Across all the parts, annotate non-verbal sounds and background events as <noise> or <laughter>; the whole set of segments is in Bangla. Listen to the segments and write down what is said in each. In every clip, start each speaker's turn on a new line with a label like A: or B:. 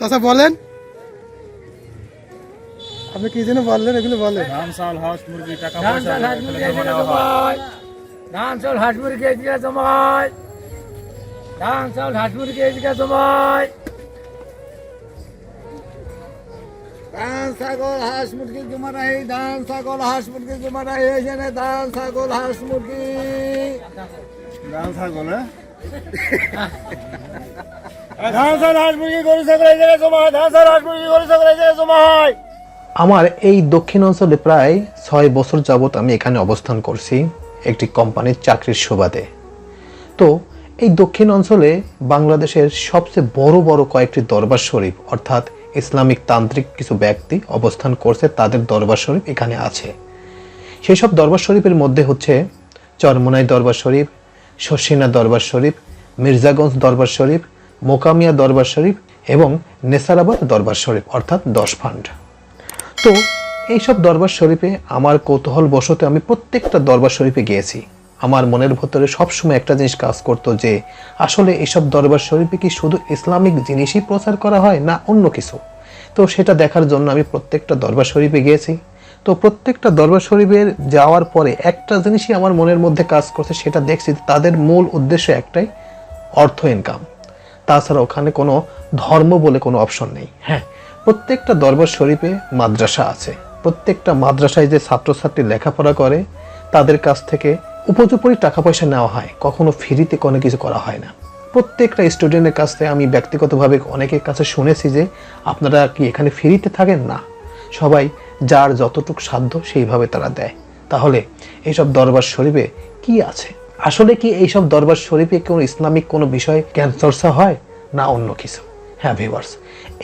A: চাচা বলেন। আপনি কি যেন বললেন এগুলো বলেন।
B: ধান চাল হাঁস মুরগি টাকা
C: ধান
B: পয়সা
C: চাল হাঁস মুরগি এদিকে
B: নেওয়া
C: ধান চাল হাঁস মুরগি এদিকে জমায়। ধান চাল হাঁস মুরগি এদিকে জমায়। ধান ছাগল হাঁস মুরগি জমা রাখি ধান ছাগল হাঁস মুরগি জমা এখানে ধান ছাগল হাঁস মুরগি।
B: ধান ছাগল হ্যাঁ? <laughs>
D: আমার এই দক্ষিণ অঞ্চলে প্রায় ছয় বছর যাবৎ আমি এখানে অবস্থান করছি, একটি কোম্পানির চাকরির সুবাদে। তো এই দক্ষিণ অঞ্চলে বাংলাদেশের সবচেয়ে বড় বড় কয়েকটি দরবার শরীফ, অর্থাৎ ইসলামিক তান্ত্রিক কিছু ব্যক্তি অবস্থান করছে, তাদের দরবার শরীফ এখানে আছে। সেই সব দরবার শরীফের মধ্যে হচ্ছে চরমোনাই দরবার শরীফ শর্ষিনা দরবার শরীফ, মির্জাগঞ্জ দরবার শরীফ মোকামিয়া দরবার শরীফ এবং নেসারাবাদ দরবার শরীফ, অর্থাৎ দশ ফান্ড তো এইসব দরবার শরীফে আমার কৌতূহল বশতে আমি প্রত্যেকটা দরবার শরীফে গিয়েছি। আমার মনের ভেতরে সবসময় একটা জিনিস কাজ করতো যে, আসলে এইসব দরবার শরীফে কি শুধু ইসলামিক জিনিসই প্রচার করা হয় না অন্য কিছু? তো সেটা দেখার জন্য আমি প্রত্যেকটা দরবার শরীফে গিয়েছি। তো প্রত্যেকটা দরবার শরীফের যাওয়ার পরে একটা জিনিসই আমার মনের মধ্যে কাজ করছে, সেটা দেখছি তাদের মূল উদ্দেশ্য একটাই, অর্থ ইনকাম তাছাড়া ওখানে কোনো ধর্ম বলে কোনো অপশন নেই। হ্যাঁ প্রত্যেকটা দরবার শরীফে মাদ্রাসা আছে। প্রত্যেকটা মাদ্রাসায় যে ছাত্রছাত্রী লেখাপড়া করে, তাদের কাছ থেকে উপযুপরি টাকা পয়সা নেওয়া হয়। কখনো ফ্রিতে কোনো কিছু করা হয় না। প্রত্যেকটা স্টুডেন্টের কাছ থেকে আমি ব্যক্তিগতভাবে অনেকের কাছে শুনেছি যে, আপনারা কি এখানে ফ্রিতে থাকেন? না। সবাই যার যতটুক সাধ্য সেইভাবে তারা দেয়। তাহলে এইসব দরবার শরীফে কি আছে? আসলে কি এইসব দরবার শরীফে কোনো ইসলামিক কোনো বিষয়ে জ্ঞান চর্চা হয় না অন্য কিছু? হ্যাঁ ভিউয়ার্স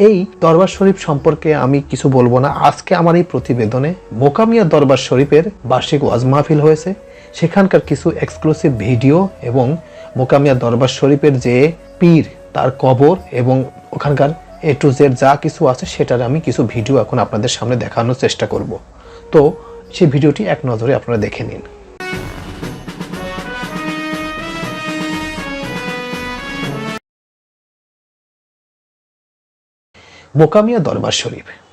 D: এই দরবার শরীফ সম্পর্কে আমি কিছু বলব না। আজকে আমার এই প্রতিবেদনে মোকামিয়া দরবার শরীফের বার্ষিক ওয়াজ মাহফিল হয়েছে। সেখানকার কিছু এক্সক্লুসিভ ভিডিও এবং মোকামিয়া দরবার শরীফের যে পীর, তার কবর এবং ওখানকার এ টু জেড যা কিছু আছে সেটার আমি কিছু ভিডিও এখন আপনাদের সামনে দেখানোর চেষ্টা করব। তো সেই ভিডিওটি এক নজরে আপনারা দেখে নিন। মোকামিয়া দরবার শরীফ।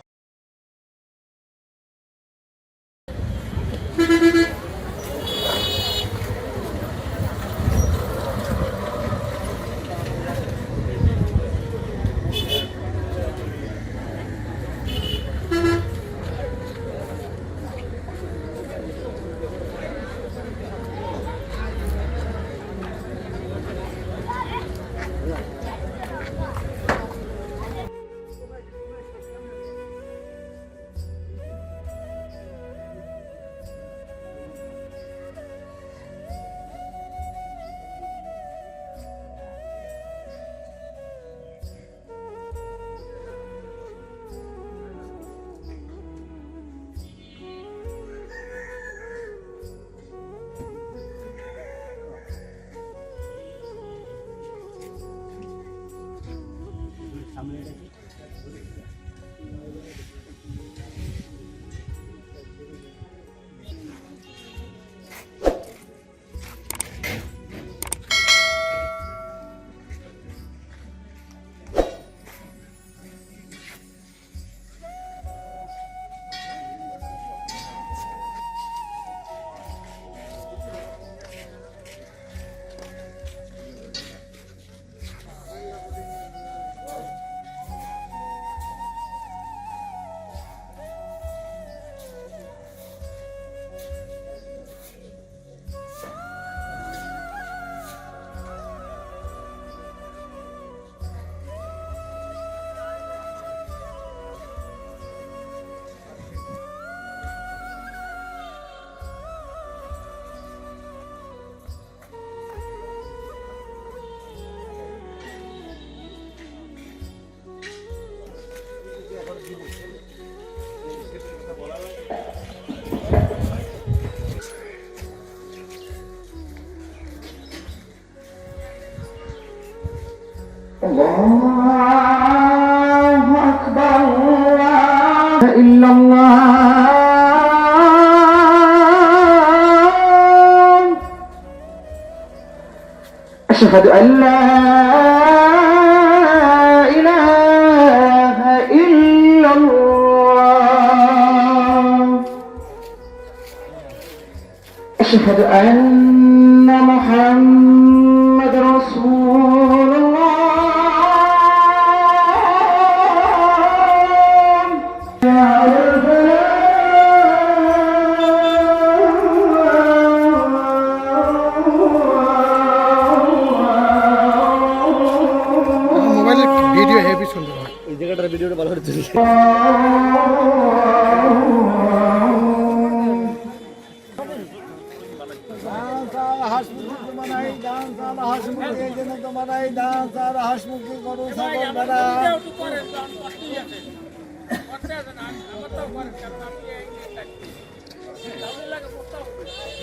D: music.
E: الله أكبر الله إلا الله أشهد أن لا إله إلا الله.
C: أشهد أن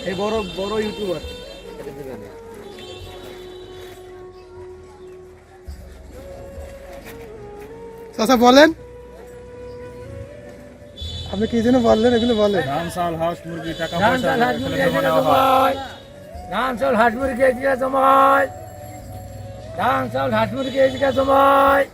C: এই
B: বড় বড় ইউটিউবার
A: চাচা বলেন। আপনি কি যেন বললেন এগুলো বলেন
B: ধান চাল হাঁস মুরগি টাকা
C: ধান
B: পয়সা
C: জন্য ধান চাল হাঁস মুরগি জমায় ধান চাল হাঁস মুরগি জমায়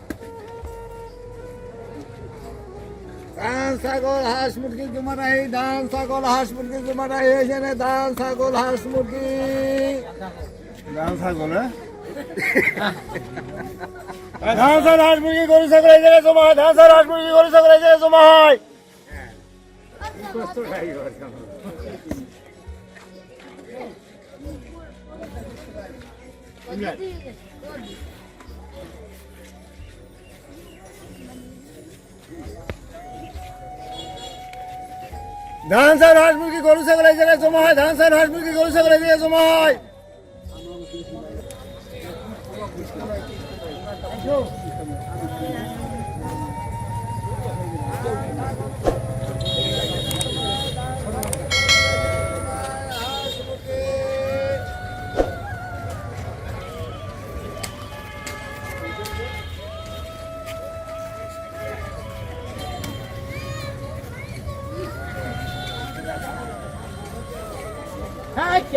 C: ধান ছাগল হাঁস মুরগি জমা নাই। ধান ছাগল হাঁস মুরগি জমা নাই। এখানে ধান ছাগল হাঁস মুরগি।
B: ধান ছাগল হ্যাঁ? ধান চাল হাঁস মুরগি গরু ছাগল এই জায়গায় জমা হয় ধান চাল হাঁস মুরগি গরু ছাগল এই জায়গায় জমা হয় ধান চাল হাঁস মুরগি গরু ছাগল এই জায়গায় জমা হয়, ধান চাল হাঁস গরু ছাগল এই জায়গায় জমা হয়।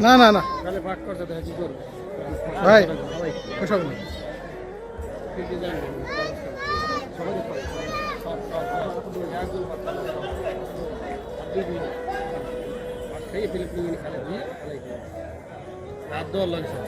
A: না না না। ভাই ওসব না। খাইয়ে ফেলে পিঙ্গিনি খালে দিয়ে খালাই রাত দেওয়ার লাগে সব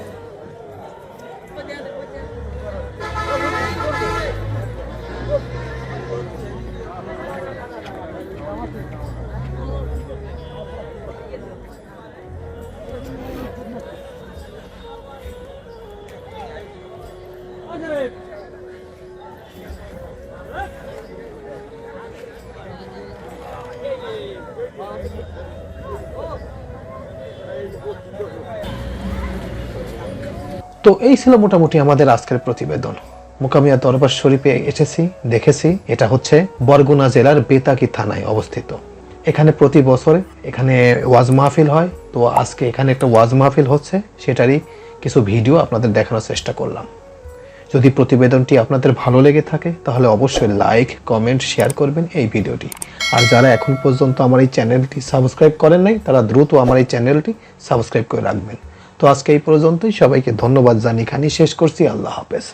A: Thank you.
D: তো এই ছিল মোটামুটি আমাদের আজকের প্রতিবেদন। মোকামিয়া দরবার শরীফে এসেছি, দেখেছি, এটা হচ্ছে বরগুনা জেলার বেতাকি থানায় অবস্থিত। এখানে প্রতি বছর এখানে ওয়াজ মাহফিল হয়। তো আজকে এখানে একটা ওয়াজ মাহফিল হচ্ছে, সেটারই কিছু ভিডিও আপনাদের দেখানোর চেষ্টা করলাম। যদি প্রতিবেদনটি আপনাদের ভালো লেগে থাকে, তাহলে অবশ্যই লাইক কমেন্ট শেয়ার করবেন এই ভিডিওটি। আর যারা এখন পর্যন্ত আমার এই চ্যানেলটি সাবস্ক্রাইব করেন নাই, তারা দ্রুত আমার এই চ্যানেলটি সাবস্ক্রাইব করে রাখবেন। তো আজকে এই পর্যন্তই, সবাইকে ধন্যবাদ জানিয়ে এখানেই শেষ করছি। আল্লাহ হাফেজ।